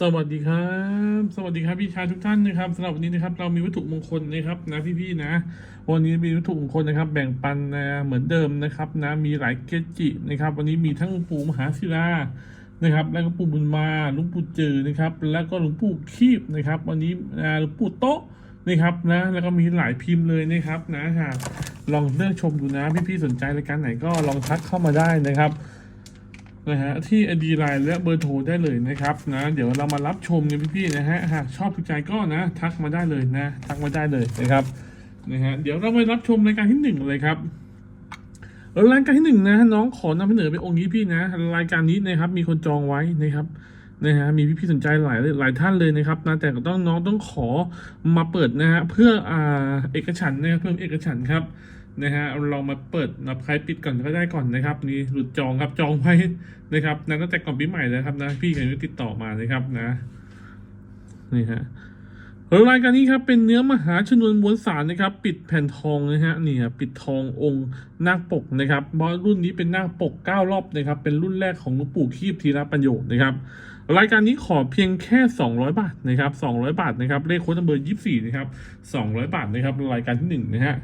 สวัสดีครับ สวัสดีครับพี่ชายทุกท่านนะครับสำหรับวันนี้นะครับ เรามีวัตถุมงคลนะครับนะพี่ๆนะ วันนี้มีวัตถุมงคลนะครับ แบ่งปันนะเหมือนเดิมนะครับนะมีหลายเกจินะครับ วันนี้มีทั้งปู่มหาศิลานะครับ แล้วก็ปู่บุญมาหลวงปู่จือนะครับ แล้วก็หลวงปู่คีบนะครับ วันนี้หลวงปู่โต๊ะนะครับนะแล้วก็มีหลายพิมพ์เลยนะครับนะหากลองเลือกชมดูนะพี่ๆสนใจรายการไหนก็ลองทักเข้ามาได้นะครับ นะฮะที่ ID Line และเบอร์โทรได้เลยนะครับนะเดี๋ยวเรามารับชมกันพี่ๆนะฮะหากชอบถูกใจก็นะทักมาได้เลยนะ ทักมาได้เลยนะครับนะฮะเดี๋ยวเราไปรับชมรายการที่หนึ่งเลยครับรายการที่หนึ่งนะน้องขอนำเสนอเป็นองค์นี้พี่นะ รายการนี้นะครับมีคนจองไว้นะครับ นะฮะมีพี่ๆสนใจหลายหลายท่านเลยนะครับนะแต่ก็ต้องน้องต้องขอมาเปิดนะฮะเพื่ออ่าเอกฉันนะครับเพิ่มเอกฉันครับนะฮะลองมาเปิดนะใครปิดก่อนก็ได้ก่อนนะครับนี่หลุดจองครับจองไว้นะครับนะตั้งแต่ก่อนปีใหม่เลยครับนะพี่กันติดต่อมานะครับนะนี่ฮะ รายการนี้ครับเป็นเนื้อมหาชนวนมวลสารนะครับ ปิดแผ่นทองนะฮะนี่ครับปิดทององค์นาคปกนะครับเพราะรุ่นนี้เป็นนาคปกเก้ารอบนะครับ เป็นรุ่นแรกของหลวงปู่คีบธีรประโยชน์นะครับ รายการนี้ขอเพียงแค่ 200 บาทนะครับ200 บาทนะครับเลขโค้ดเบอร์ 24 นะครับ 200 บาทนะครับรายการที่หนึ่งนะฮะ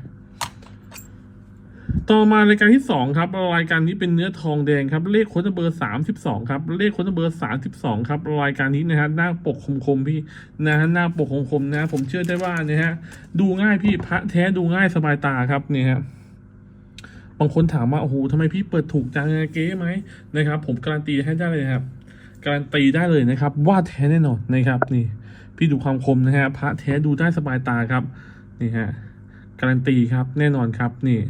ต่อมารายการที่สองครับรายการนี้เป็นเนื้อทองแดงครับเลขค้ดเบอร์สามสิบสองครับเลขค้ดเบอร์สามสิบสองครับรายการนี้นะฮะหน้าปกคมๆพี่นะฮะหน้าปกคมๆนะผมเชื่อได้ว่านะฮะดูง่ายพี่พระแท้ดูง่ายสบายตาครับเนี่ยฮะบางคนถามว่าโอ้โหทำไมพี่เปิดถูกจังเก๊ไหมนะครับ ผมการันตีให้ได้เลยครับการันตีได้เลยนะครับ ว่าแท้แน่นอนนะครับ นี่ พี่ดูความคมนะฮะพระแท้ดูได้สบายตาครับนี่ฮะ การันตีครับแน่นอนครับนี่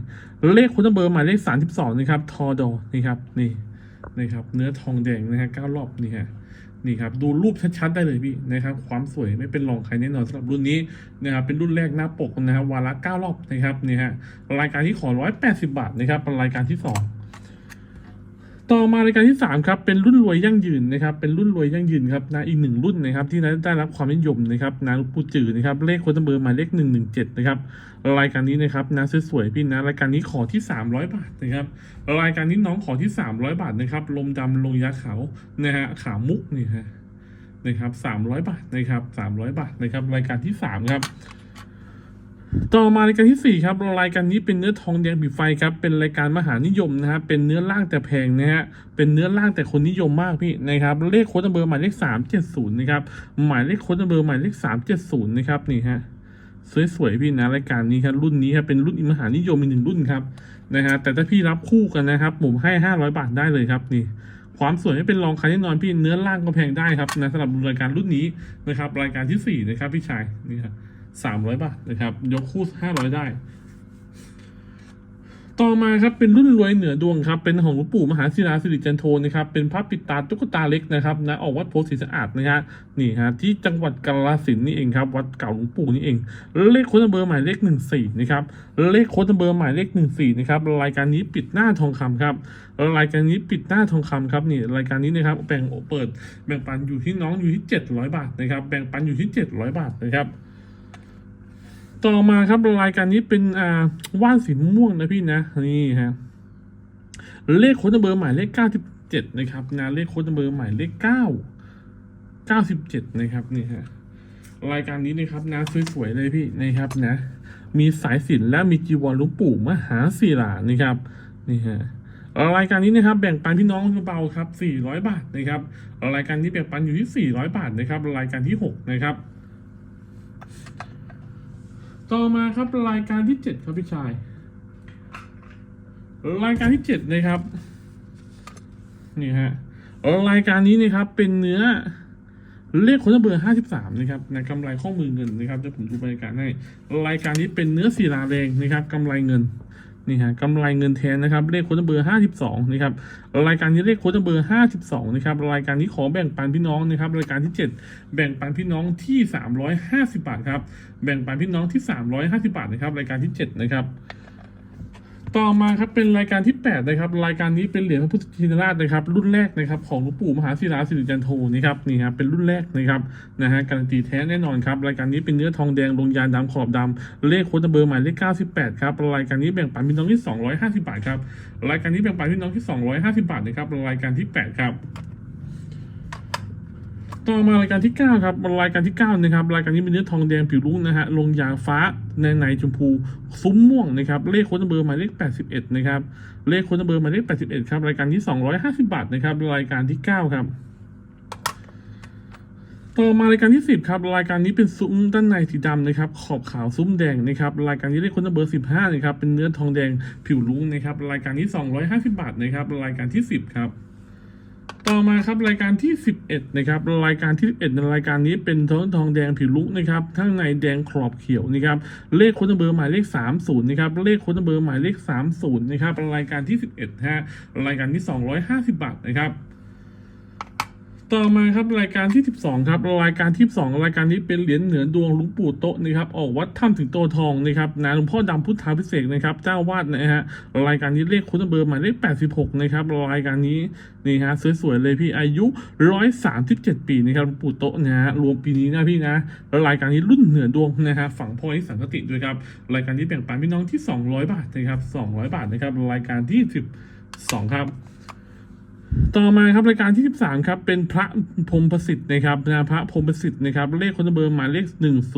เลขคุณเบอร์หมายเลขสามสิบสองนะครับทอดอนี่ครับนี่นี่ครับเนื้อทองแดงนะฮะเก้ารอบนี่ฮะนี่ครับดูรูปชัดๆได้เลยพี่นะครับความสวยไม่เป็นรองใครแน่นอนสำหรับรุ่นนี้นะครับเป็นรุ่นแรกหน้าปกนะครับวาระเก้ารอบนะครับนี่ฮะรายการที่ขอร้อยแปดสิบาทนะครับเป็นรายการที่สอง ต่อมารายการที่สามครับเป็นรุ่นรวยยั่งยืนนะครับเป็นรุ่นรวยยั่งยืนครับนะอีกหนึ่งรุ่นนะครับที่ได้รับความนิยมนะครับนะปูจือนะครับเลขโค้ดเบอร์หมายเลขหนึ่งหนึ่งเจ็ดนะครับรายการนี้นะครับนะสวยๆพี่นะรายการนี้ขอที่สามร้อยบาทนะครับรายการนี้น้องขอที่สามร้อยบาทนะครับลมดำลงยาขาวนะฮะขามุกนี่ฮะนะครับสามร้อยบาทนะครับสามร้อยบาทนะครับรายการที่สามครับ ต่อมารายการที่สี่ครับรายการนี้เป็นเนื้อทองแดงบีไฟครับเป็นรายการมหานิยมนะฮะเป็นเนื้อล่างแต่แพงนะฮะเป็นเนื้อล่างแต่คนนิยมมากพี่นะครับเลขโค้ดเบอร์หมายเลขสามเจ็ดศูนย์นะครับหมายเลขโค้ดเบอร์หมายเลขสามเจ็ดศูนย์นะครับนี่ฮะสวยๆพี่นะรายการนี้ครับรุ่นนี้ครับเป็นรุ่นมหานิยมอีกหนึ่งรุ่นครับนะฮะแต่ถ้าพี่รับคู่กันนะครับผมให้ห้าร้อยบาทได้เลยครับนี่ความสวยไม่เป็นรองใครแน่นอนพี่เนื้อล่างก็แพงได้ครับนะสำหรับรายการรุ่นนี้นะครับ รายการที่สี่นะครับพี่ชายนี่ครับ สามร้อยบาทนะครับ ยกคู่ห้าร้อยได้ ต่อมาครับเป็นรุ่นรวยเหนือดวงครับ เป็นของหลวงปู่มหาศิลาสิริจันโทนะครับ เป็นพระปิดตาตุ๊กตาเล็กนะครับนะออกวัดโพธิสะอาดนะฮะนี่ฮะที่จังหวัดกาฬสินนี่เองครับ วัดเก่าหลวงปู่นี่เอง เลขโค้ดเบอร์หมายเลขหนึ่งสี่นะครับเลขโค้ดเบอร์หมายเลขหนึ่งสี่นะครับรายการนี้ปิดหน้าทองคำครับรายการนี้ปิดหน้าทองคำครับนี่รายการนี้นะครับแบ่งเปิดแบ่งปันอยู่ที่น้องอยู่ที่เจ็ดร้อยบาทนะครับแบ่งปันอยู่ที่เจ็ดร้อยบาทนะครับ ต่อมาครับรายการนี้เป็นอ่าว่านสีม่วงนะพี่นะนี่ฮะเลขโค้ดเบอร์หมายเลขเก้าสิบเจ็ดนะครับนะเลขโค้ดเบอร์หมายเลขเก้าเก้าสิบเจ็ดนะครับนี่ฮะรายการนี้นะครับนะสวยๆเลยพี่นะครับนะ มีสายสินและมีจีวรหลวงปู่มหาศิลานะครับนี่ฮะรายการนี้นะครับแบ่งปันพี่น้องเบาครับ400 บาทนะครับรายการนี้แบ่งปันอยู่ที่ 400 บาทนะครับรายการที่ 6 นะครับ ต่อมาครับรายการที่เจ็ดครับพี่ชาย รายการที่เจ็ดนะครับนี่ฮะรายการนี้นะครับเป็นเนื้อเลขคนเบอร์ห้าสิบสามนะครับนะกำไรข้อมือเงินนะครับจะผมดูบรรยากาศให้รายการนี้เป็นเนื้อสีลาแดงนะครับกำไรเงิน นี่ฮะกำไรเงินแทนนะครับเลขโค้ดเบอร์ห้าสิบสองนะครับรายการนี้เลขโค้ดเบอร์ห้าสิบสองนะครับรายการนี้ขอแบ่งปันพี่น้องนะครับรายการที่เจ็ดแบ่งปันพี่น้องที่สามร้อยห้าสิบาทครับแบ่งปันพี่น้องที่สามร้อยห้าสิบาทนะครับรายการที่เจ็ดนะครับ ต่อมาครับเป็นรายการที่8นะครับรายการนี้เป็นเหรียญพระพุทธชินราชนะครับ รุ่นแรกนะครับของหลวงปู่มหาศิลาสิริจันโทนะครับนี่ครับเป็นรุ่นแรกนะครับนะฮะการันตีแท้แน่นอนครับรายการนี้เป็นเนื้อทองแดงลงยานดำขอบดำเลขโค้ดเบอร์หมายเลข98ครับรายการนี้แบ่งปันพี่น้องที่ 250 บาทครับรายการนี้แบ่งปันพี่น้องที่ 250 บาทนะครับรายการที่ 8 ครับ ต่อมารายการที่ 9 ครับรายการที่ 9 นะครับ รายการนี้เป็นเนื้อทองแดงผิวรุ้งนะฮะลงยางฟ้าในในชมพู ซุ้มม่วงนะครับ เลขโค้ดเบอร์หมายเลข 81 นะครับ เลขโค้ดเบอร์หมายเลข 81 ครับ รายการที่ 250 บาทนะครับ รายการที่ 9 ครับต่อมารายการที่ 10 ครับ รายการนี้เป็นซุ้มด้านในสีดำนะครับ ขอบขาวซุ้มแดงนะครับ รายการนี้เลขค้ดเบอร์ 15 นะครับ เป็นเนื้อทองแดงผิวรุ้งนะครับ รายการที่250 บาทนะครับ รายการที่ 10 ครับ ต่อมาครับรายการที่ 11นะครับรายการที่11ในรายการนี้เป็นทองทองแดงผิวลุกนะครับข้างในแดงขอบเขียวนะครับเลขคนเบอร์หมายเลข 30นะครับเลขคนเบอร์หมายเลข 30นะครับรายการที่ 11ฮะรายการที่ 250 บาทนะครับ ต่อมาครับรายการที่ 12 ครับรายการที่ 12 รายการนี้เป็นเหรียญเหนือดวงหลุงปู่โตนะครับออกวัดถ้ำถึงโตทองนะครับนะหลวงพ่อดำพุทธาพิเศษนะครับเจ้าวาดนะฮะรายการนี้เลขคุณเบอร์หมายเลข 86 นะครับรายการนี้นี่ฮะสวยๆเลยพี่อายุ 137 ปีนะครับหลวงปู่โตนะฮะรวมปีนี้นะพี่นะรายการนี้รุ่นเหนือดวงนะฮะฝังพ่อที่สังกติด้วยครับรายการนี้แบ่งปันพี่น้องที่ 200 บาทนะครับ200 บาทนะครับรายการที่ 12 ครับ ต่อมาครับรายการที่ 13ครับเป็นพระพรมประสิทธิ์นะครับนะพระพรมประสิทธิ์นะครับเลขคนเบอร์หมายเลข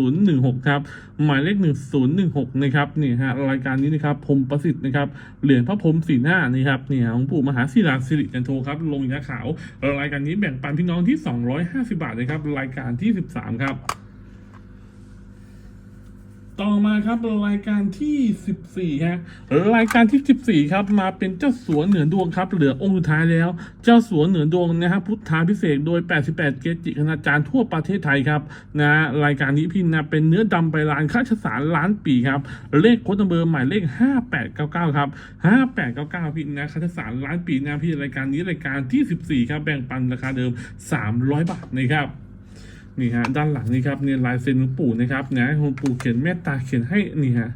1016ครับหมายเลข 1016นะครับนี่ฮะรายการนี้นะครับพรมประสิทธิ์นะครับเหรียญพระพรมสีหน้านี่ครับนี่ฮะหลวงปู่มหาศิลาสิริจันโทครับลงยาขาวรายการนี้แบ่งปันพี่น้องที่ 250 บาทนะครับรายการที่ 13 ครับ ต่อมาครับรายการที่ 14ฮะรายการที่ 14 ครับมาเป็นเจ้าสัวเหนือดวงครับ เหลือองค์สุดท้ายแล้ว เจ้าสัวเหนือดวงนะครับพุทธาพิเศษโดย 88 เกจิคณาจารย์ทั่วประเทศไทยครับนะรายการนี้พี่นะเป็นเนื้อดำไปล้านค่าชสารล้านปีครับเลขโค้ดนัมเบอร์หมายเลข 5899 ครับ 5899 พี่นะค่าชสารล้านปีนะพี่รายการนี้รายการที่ 14 ครับแบ่งปันราคาเดิม 300 บาทนะครับ นี่ฮะด้านหลังนี่ครับเนี่ยลายเซ็นหลวงปู่นะครับนะหลวงปู่เขียนเมตตาเขียนให้นี่ฮะ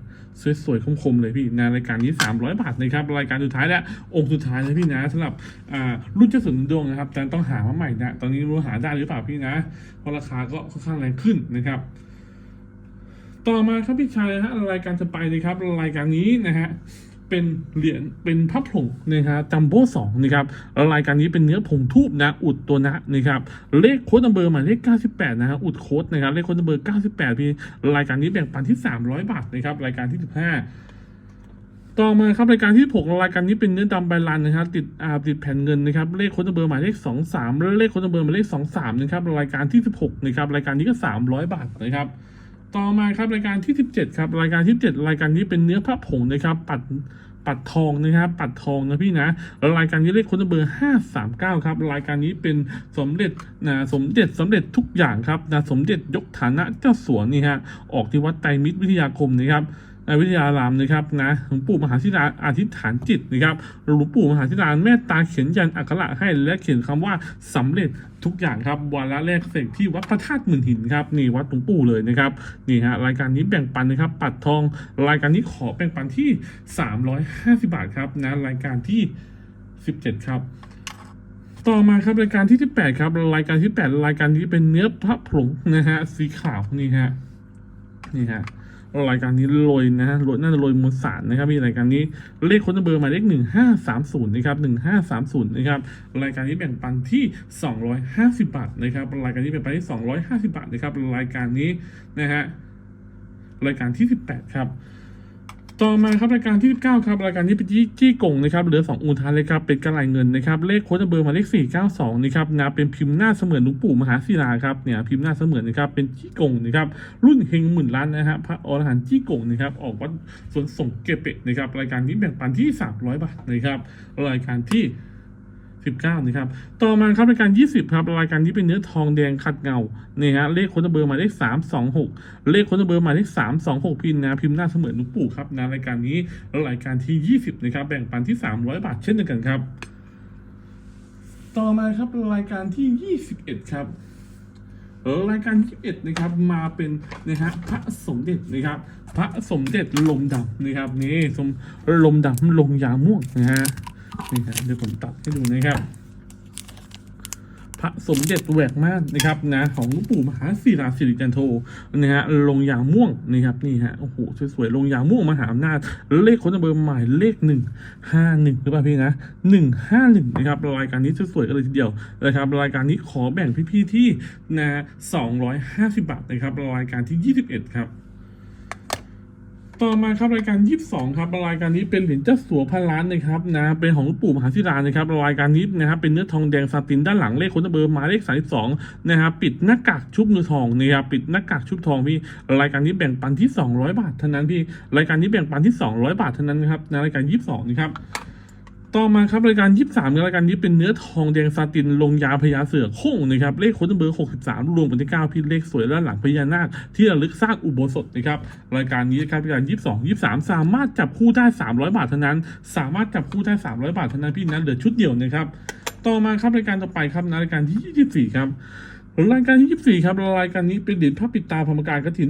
สวยๆคมๆเลยพี่นะรายการนี้ 300 บาทนะครับรายการสุดท้ายและองค์สุดท้ายนะพี่นะสำหรับอ่ารุ่นเจ้าสัวดวงนะครับแต่ต้องหามาใหม่นะตอนนี้รู้หาได้หรือเปล่าพี่นะเพราะราคาก็ค่อนข้างแรงขึ้นนะครับ ต่อมาครับพี่ชายนะฮะรายการจะไปนะครับรายการนี้นะฮะ เป็นเหรียญเป็นพระผงนะฮะจัมโบ้สองนะครับรายการนี้เป็นเนื้อผงทูบนะ อุดตัวนะนะครับเลขโค้ดนัมเบอร์หมายเลข 98 นะฮะอุดโค้ดนะครับเลขโค้ดนัมเบอร์ 98พี่รายการนี้แบ่งปันที่ 300 บาทนะครับรายการที่ 15ต่อมาครับรายการที่6รายการนี้เป็นเนื้อดำใบลานนะครับติดอาติดแผ่นเงินนะครับเลขโค้ดนัมเบอร์หมายเลข 23และเลขโค้ดนัมเบอร์หมายเลข 23นะครับรายการที่ 16นะครับรายการนี้ก็ 300 บาทนะครับ ต่อมาครับรายการที่ 17 ครับรายการที่ 7 รายการนี้เป็นเนื้อผ้าผงนะครับ ปัดปัดทองนะครับปัดทองนะพี่นะแล้วรายการนี้เลขคนเบอร์ 539 ครับ รายการนี้เป็นสมเด็จนะสมเด็จสมเด็จทุกอย่างครับนะสมเด็จยกฐานะเจ้าสัวนี่ฮะออกที่วัดไตรมิตรวิทยาคมนะครับ วิทยารามนะครับนะหลวงปู่มหาศิลาอธิษฐานจิตนะครับหลวงปู่มหาศิลาเมตตาเขียนยันอักขระให้และเขียนคำว่าสำเร็จทุกอย่างครับวาระแรกเสกที่วัดพระธาตุหมื่นหินครับนี่วัดหลวงปู่เลยนะครับนี่ฮะรายการนี้แบ่งปันนะครับ ปัดทองรายการนี้ขอแบ่งปันที่ 350 บาทครับนะรายการที่ 17 ครับต่อมาครับรายการที่ 18 ครับ รายการที่ 8 รายการนี้เป็นเนื้อพระผงนะฮะสีขาวนี่ฮะนี่ฮะ รายการนี้โรยนะฮะโรยน่าจะโรยมวลสารนะครับ มีรายการนี้เลขคนเบอร์หมายเลขหนึ่งห้าสามศูนย์นะครับหนึ่งห้าสามศูนย์นะครับรายการนี้แบ่งปันที่สองร้อยห้าสิบบาทนะครับรายการนี้แบ่งปันที่สองร้อยห้าสิบาทนะครับรายการนี้นะฮะรายการที่สิบแปดครับ ต่อมาครับรายการที่ 19 ครับรายการที่เป็นจี้กงนะครับเหลือ 2 อูทานเลยครับเป็นกระไรเงินนะครับเลขโค้ดเบอร์มาเลข 492นะครับนะเป็นพิมพ์หน้าเสมือนหลวงปู่มหาศิลาครับเนี่ยพิมพ์หน้าเสมือนนะครับเป็นจี้กงนะครับรุ่นเฮงหมื่นล้านนะฮะพระอรหันต์จี้กงนะครับออกวัดสวนส่งเกเปะนะครับรายการนี้แบ่งปันที่ 300 บาทนะครับรายการที่ 19นะครับ ต่อมาครับรายการ 20ครับรายการนี้เป็นเนื้อทองแดงขัดเงานี่ฮะเลขคนเบอร์มาเลข326 เลขคนเบอร์มาเลข326 พิมพ์นะพิมพ์หน้าเสมือนหลวงปู่ครับนะรายการนี้แล้วรายการที่ 20นะครับแบ่งปันที่ 300 บาทเช่นเดียวกันครับ ต่อมาครับรายการที่ 21 ครับเออรายการที่21 นะครับ มาเป็นนะฮะพระสมเด็จนะครับ พระสมเด็จลมดำนะครับนี่สมลมดำลงยาม่วงนะฮะ นี่ครับเดี๋ยวผมตัดให้ดูนะครับพระสมเด็จแหวกม่านนะครับนะของหลวงปู่มหาศิราสิริจันโทนะฮะลงยางม่วงนะครับนี่ฮะโอ้โหสวยๆลงยางม่วงมหาอำนาจเลขคนเบอร์หมายเลขหนึ่งห้าหนึ่งหรือเปล่าพี่นะหนึ่งห้าหนึ่งนะครับรายการนี้สวยๆกันเลยทีเดียวนะครับรายการนี้ขอแบ่งพี่ๆที่นะสองร้อยห้าสิบบาทนะครับรายการที่ยี่สิบเอ็ดครับ ต่อมาครับรายการ 22 ครับรายการนี้เป็นเหรียญเจ้าสัวพันล้านนะครับนะเป็นของหลวงปู่มหาศิลานะครับรายการนี้นะครับเป็นเนื้อทองแดงซาตินด้านหลังเลขคนเบอร์หมายเลข32นะครับปิดหน้ากากชุบเนื้อทองนะครับปิดหน้ากากชุบทองพี่รายการนี้แบ่งปันที่ 200 บาทเท่านั้นพี่รายการนี้แบ่งปันที่ 200 บาทเท่านั้นนะครับในรายการ 22 นะครับ ต่อมาครับรายการ23ในรายการนี้เป็นเนื้อทองแดงซาตินลงยาพญาเสือโค้งนะครับเลขค้ดเบอร์63รวมเป็นที่9พี่เลขสวยด้านหลังพญานาคที่ระลึกสร้างอุโบสถนะครับรายการนี้นะครับรายการ22 23สามารถจับคู่ได้300บาทเท่านั้น สามารถจับคู่ได้300บาทเท่านั้นพี่นั้นเหลือชุดเดียวนะครับ ต่อมาครับรายการต่อไปครับนะรายการที่24ครับ รายการที่ 24 ครับ รายการนี้เป็นเหรียญพระปิดตาพรมการกฐิน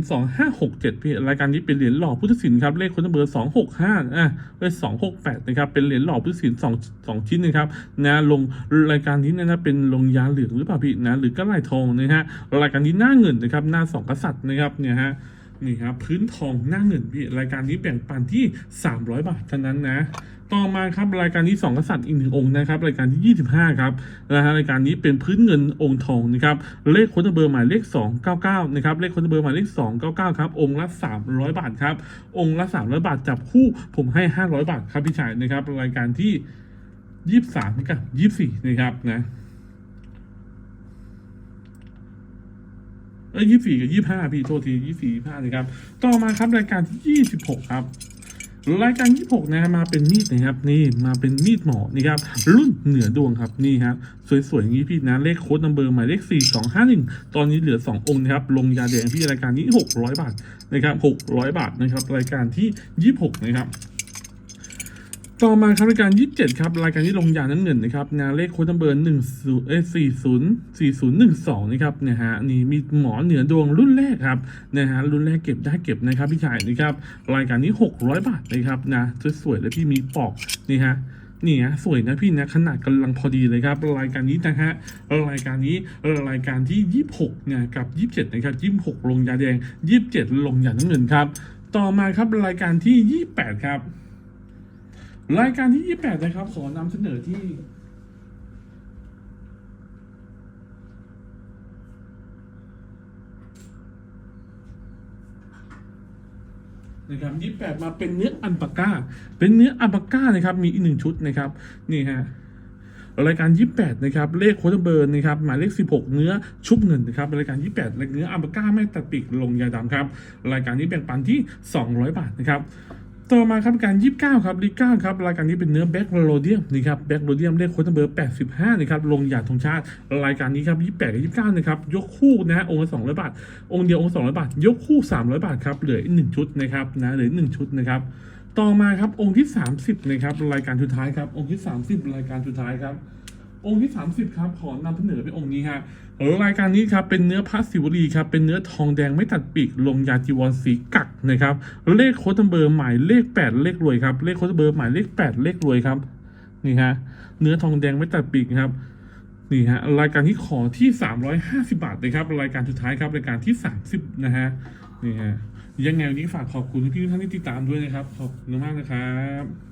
2567 พี่ รายการนี้เป็นเหรียญหล่อพุทธศิลป์ครับ เลขคนเบอร์ 265 อะเลข268 นะครับ เป็นเหรียญหล่อพุทธศิลป์2 2 ชิ้นนะครับ นะ ลงรายการนี้นยนะเป็นลงยาเหลืองหรือเปล่าพี่นะ หรือก็ลายทองนะฮะ รายการนี้หน้าเงินนะครับ หน้าสองกษัตริย์นะครับ เนี่ยฮะ นี่ครับ พื้นทองหน้าเงินพี่ รายการนี้แบ่งปันที่ 300 บาทเท่านั้นนะ ต่อมาครับรายการนี้สองกษัตริย์อีกหนึ่งองค์นะครับรายการที่ 25 ครับนะฮะรายการนี้เป็นพื้นเงินองค์ทองนะครับเลขค้ดเบอร์หมายเลข 299นะครับเลขค้ดเบอร์หมายเลข 299 ครับองค์ละ 300 บาทครับองค์ละ 300 บาทจับคู่ผมให้ 500 บาทครับพี่ชายนะครับรายการที่ 23กับ24 นะครับนะเอ้ย24กับ25พี่โทษที24 25นะครับ ต่อมาครับรายการที่26ครับ รายการ26นะมาเป็นมีดนะครับนี่มาเป็นมีดหมอนี่ครับรุ่นเหนือดวงครับนี่ครับสวยๆอย่างนี้พี่นะเลขโค้ดนัมเบอร์หมายเลข4251 ตอนนี้เหลือ 2 องค์นะครับลงยาแดงพี่รายการนี้ 600 บาทนะครับ600 บาทนะครับรายการที่ 26 นะครับ ต่อมาครับรายการ 27 ครับ รายการที่ลงยาน้ำเงินนะครับนะเลขโค้ดเบอร์10เอ้ย40 4012 นะครับนะฮะนี่มีหมอเหนือดวงรุ่นแรกครับนะฮะรุ่นแรกเก็บได้เก็บนะครับพี่ชายนะครับรายการนี้ 600 บาทนะครับนะสวยๆเลยพี่มีปอกนี่ฮะนี่ฮะสวยนะพี่นะขนาดกำลังพอดีเลยครับ รายการนี้นะฮะรายการนี้รายการที่ 26นี่ยกับ 27 นะครับ 26 ลงยาแดง 27 ลงยาน้ำเงินครับต่อมาครับรายการที่ 28 ครับ รายการที่ 28 นะครับ ขอนำเสนอที่ นะครับ 28 มาเป็นเนื้ออันปาก้า เป็นเนื้ออันปาก้านะครับ มีอีกหนึ่งชุดนะครับ นี่ฮะรายการ 28 นะครับ เลขโค้ดเบอร์นะครับ หมายเลข 16 เนื้อชุบเงินนะครับ รายการ 28เลขเนื้ออัลปาก้าไม่ตัดปีกลงยาดำครับ รายการนี้แบ่งปันที่ 200 บาทนะครับ ต่อมาครับการ 29 ครับลีก้าครับรายการนี้เป็นเนื้อแบ็กโรเดียมนี่ครับแบ็กโรเดียมเลขโค้ดเบอร์ 85นะครับลงหยาดธงชาติ รายการนี้ครับ 28 กับ 29 นะครับยกคู่นะฮะองค์ละ200 บาท องค์เดียวองค์200 บาท ยกคู่ 300 บาทครับเหลืออีกหนึ่งชุดนะครับนะเหลืออกหนึ่งชุดนะครับต่อมาครับองค์ที่ 30นะครับรายการสุดท้ายครับองค์ที่ 30 รายการสุดท้ายครับ องค์ที่ 30 ครับ ขอนำเสนอเป็นองค์นี้ฮะรายการนี้ครับ เป็นเนื้อพระศิวลีครับ เป็นเนื้อทองแดงไม่ตัดปีกลงยาจีวรสีกักนะครับ เลขโค้ดเบอร์หมายเลข 8 เลขรวยครับ เลขโค้ดเบอร์หมายเลข 8 เลขรวยครับ นี่ฮะ เนื้อทองแดงไม่ตัดปีกครับ นี่ฮะ รายการที่ขอที่ 350 บาทนะครับ รายการสุดท้ายครับ รายการที่ 30 นะฮะ นี่ฮะ ยังไงวันนี้ฝากขอบคุณพี่ทุกท่านที่ติดตามด้วยนะครับ ขอบคุณมากนะครับ